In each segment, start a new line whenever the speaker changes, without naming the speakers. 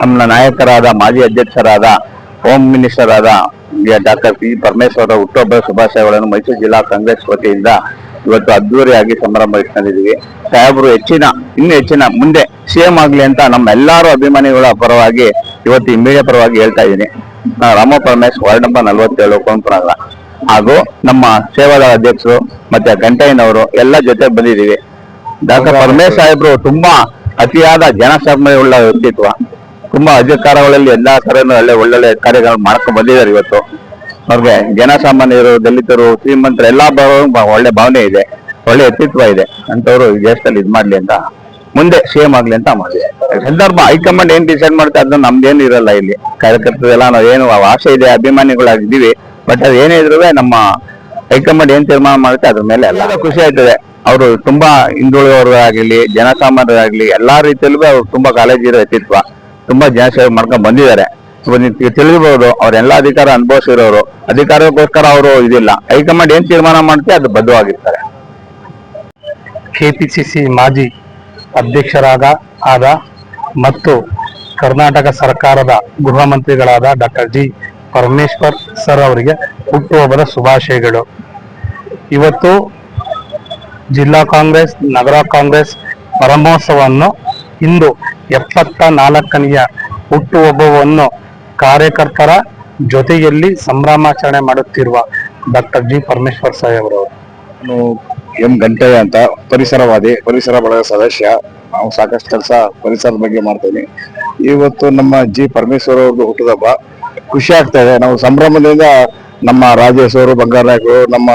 ನಮ್ಮ ನಾಯಕರಾದ, ಮಾಜಿ ಅಧ್ಯಕ್ಷರಾದ, ಹೋಮ್ ಮಿನಿಸ್ಟರ್ ಆದ ಡಾಕ್ಟರ್ ಪಿ ಪರಮೇಶ್ವರ ಹುಟ್ಟುಹಬ್ಬ ಶುಭಾಶಯಗಳನ್ನು ಮೈಸೂರು ಜಿಲ್ಲಾ ಕಾಂಗ್ರೆಸ್ ವತಿಯಿಂದ ಇವತ್ತು ಅದ್ದೂರಿಯಾಗಿ ಸಂಭ್ರಮ ಇಟ್ಕೊಂಡಿದ್ದೀವಿ ಸಾಹೇಬರು ಹೆಚ್ಚಿನ, ಇನ್ನೂ ಹೆಚ್ಚಿನ ಮುಂದೆ ಸಿಎಂ ಆಗ್ಲಿ ಅಂತ ನಮ್ಮ ಎಲ್ಲಾರು ಅಭಿಮಾನಿಗಳ ಪರವಾಗಿ ಇವತ್ತು ಈ ಪರವಾಗಿ ಹೇಳ್ತಾ ಇದ್ದೀನಿ. ರಾಮ ಪರಮೇಶ್ ವಾರ್ಡ್ ನಂಬರ್ ನಲವತ್ತೇಳು ಕೊಂಪನಗರ ಹಾಗೂ ನಮ್ಮ ಸೇವಾದ ಅಧ್ಯಕ್ಷರು ಮತ್ತೆ ಗಂಟಯ್ಯನವರು ಎಲ್ಲ ಜೊತೆ ಬಂದಿದ್ದೀವಿ. ಡಾಕ್ಟರ್ ಪರಮೇಶ್ ಸಾಹೇಬ್ರು ತುಂಬಾ ಅತಿಯಾದ ಜನಸಮಯ ಉಳ್ಳ ವ್ಯಕ್ತಿತ್ವ. ತುಂಬಾ ಅಧಿಕಾರಗಳಲ್ಲಿ ಎಲ್ಲಾ ತರನು ಒಳ್ಳೆ ಒಳ್ಳೊಳ್ಳೆ ಕಾರ್ಯಗಳು ಮಾಡ್ಕೊಂಡು ಬಂದಿದ್ದಾರೆ ಇವತ್ತು. ಅವ್ರಿಗೆ ಜನಸಾಮಾನ್ಯರು ದಲಿತರು ಶ್ರೀಮಂತರು ಎಲ್ಲಾ ಬರೋ ಒಳ್ಳೆ ಭಾವನೆ ಇದೆ. ಒಳ್ಳೆ ವ್ಯಕ್ತಿತ್ವ ಇದೆ. ಅಂತವ್ರು ದೇಶದಲ್ಲಿ ಇದ್ ಮಾಡ್ಲಿ ಅಂತ. ಮುಂದೆ ಸೇಮ್ ಆಗ್ಲಿ ಅಂತ ಮಾಡಿದೆ ಸಂದರ್ಭ ಹೈಕಮಾಂಡ್ ಏನ್ ಡಿಸೈಡ್ ಮಾಡುತ್ತೆ ಅದನ್ನ ನಮ್ದೇನು ಇರಲ್ಲ ಇಲ್ಲಿ. ಕಾರ್ಯಕರ್ತದೆಲ್ಲ ನಾವು ಏನು ಆಸೆ ಇದೆ ಅಭಿಮಾನಿಗಳಾಗಿದ್ದೀವಿ. ಬಟ್ ಅದು ಏನೇ ಇದ್ರೂ ನಮ್ಮ ಹೈಕಮಾಂಡ್ ಏನ್ ತೀರ್ಮಾನ ಮಾಡುತ್ತೆ ಅದ್ರ ಮೇಲೆ ಎಲ್ಲ ಖುಷಿ ಆಯ್ತದೆ. ಅವರು ತುಂಬಾ ಹಿಂದುಳಿದವರಾಗ್ಲಿ ಜನಸಾಮಾನ್ಯರಾಗ್ಲಿ ಎಲ್ಲಾ ರೀತಿಯಲ್ಲೂ ಅವ್ರು ತುಂಬಾ ಕಾಳಜಿ ಇರೋ ವ್ಯಕ್ತಿತ್ವ. ತುಂಬಾ ಜನಸೇವೆ ಮಾಡ್ಕೊಂಡ್ ಬಂದಿದ್ದಾರೆ. ತಿಳಿದಿರ್ಬೋದು ಅವ್ರೆಲ್ಲಾ ಅಧಿಕಾರ ಅನುಭವಿಸಿರೋರು. ಅಧಿಕಾರಕ್ಕೋಸ್ಕರ ಅವರು ಇದಿಲ್ಲ. ಹೈಕಮಾಂಡ್ ಏನ್ ತೀರ್ಮಾನ ಮಾಡುತ್ತೆ ಅದು ಬದ್ಧವಾಗಿರ್ತಾರೆ.
ಕೆಪಿಸಿಸಿ ಮಾಜಿ ಅಧ್ಯಕ್ಷರಾದ, ಆದ ಮತ್ತು ಕರ್ನಾಟಕ ಸರ್ಕಾರದ ಗೃಹ ಮಂತ್ರಿಗಳಾದ ಡಾಕ್ಟರ್ ಜಿ. ಪರಮೇಶ್ವರ್ ಸರ್ ಅವರಿಗೆ ಹುಟ್ಟುಹಬ್ಬದ ಶುಭಾಶಯಗಳು. ಇವತ್ತು ಜಿಲ್ಲಾ ಕಾಂಗ್ರೆಸ್, ನಗರ ಕಾಂಗ್ರೆಸ್ ಪರಮೋತ್ಸವವನ್ನು ಇಂದು ಎಪ್ಪತ್ತ ನಾಲ್ಕನೆಯ ಹುಟ್ಟುಹಬ್ಬವನ್ನು ಕಾರ್ಯಕರ್ತರ ಜೊತೆಯಲ್ಲಿ ಸಂಭ್ರಮಾಚರಣೆ ಮಾಡುತ್ತಿರುವ ಡಾಕ್ಟರ್ ಜಿ ಪರಮೇಶ್ವರ್ ಸಾಹೇಬ್ರವರು
ನಾನು ಎಂ ಗಂಟಯ್ಯ ಅಂತ ಪರಿಸರವಾದಿ, ಪರಿಸರ ಬಳಗ ಸದಸ್ಯ. ನಾವು ಸಾಕಷ್ಟು ಕೆಲಸ ಪರಿಸರದ ಬಗ್ಗೆ ಮಾಡ್ತೇನೆ. ಇವತ್ತು ನಮ್ಮ ಜಿ ಪರಮೇಶ್ವರ್ ಅವ್ರದ್ದು ಹುಟ್ಟುಹಬ್ಬ. ಖುಷಿ ಆಗ್ತಾ ಇದೆ. ನಾವು ಸಂಭ್ರಮದಿಂದ ನಮ್ಮ ರಾಜೇಶ್ ಅವರು ಬಂಗಾರನಾಯಕರು ನಮ್ಮ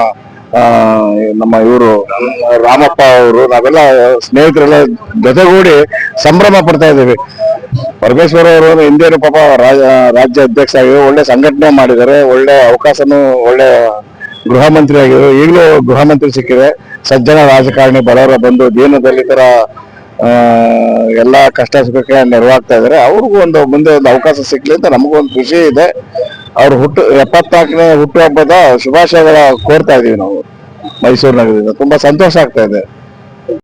ನಮ್ಮ ಇವರು ರಾಮಪ್ಪ ಅವರು, ನಾವೆಲ್ಲ ಸ್ನೇಹಿತರೆಲ್ಲ ಜೊತೆಗೂಡಿ ಸಂಭ್ರಮ ಪಡ್ತಾ ಇದ್ದೀವಿ. ಪರಮೇಶ್ವರ ಅವರು ಹಿಂದೇನು ಪಾಪ ರಾಜ, ರಾಜ್ಯ ಅಧ್ಯಕ್ಷ ಆಗಿದ್ರು ಒಳ್ಳೆ ಸಂಘಟನೆ ಮಾಡಿದ್ದಾರೆ. ಒಳ್ಳೆ ಅವಕಾಶನು, ಒಳ್ಳೆ ಗೃಹ ಮಂತ್ರಿ ಆಗಿದ್ರು ಈಗಲೂ ಗೃಹ ಮಂತ್ರಿ ಸಿಕ್ಕಿದೆ. ಸಜ್ಜನ ರಾಜಕಾರಣಿ ಬಡವರ ಬಂದು ದೀನ ದಲಿತರ ಎಲ್ಲ ಕಷ್ಟ ಸುಖಕ್ಕೆ ನೆರವಾಗ್ತಾ ಇದ್ದಾರೆ. ಅವ್ರಿಗೂ ಒಂದು ಮುಂದೆ ಒಂದು ಅವಕಾಶ ಸಿಕ್ಲಿ ಅಂತ ನಮಗೂ ಒಂದು ಖುಷಿ ಇದೆ. ಅವ್ರ ಹುಟ್ಟು ಎಪ್ಪತ್ನಾಲ್ಕನೇ ಹುಟ್ಟುಹಬ್ಬದ ಶುಭಾಶಯಗಳ ಕೋರ್ತಾ ಇದೀವಿ ನಾವು ಮೈಸೂರು ನಗರದಿಂದ ತುಂಬಾ ಸಂತೋಷ ಆಗ್ತಾ ಇದೆ.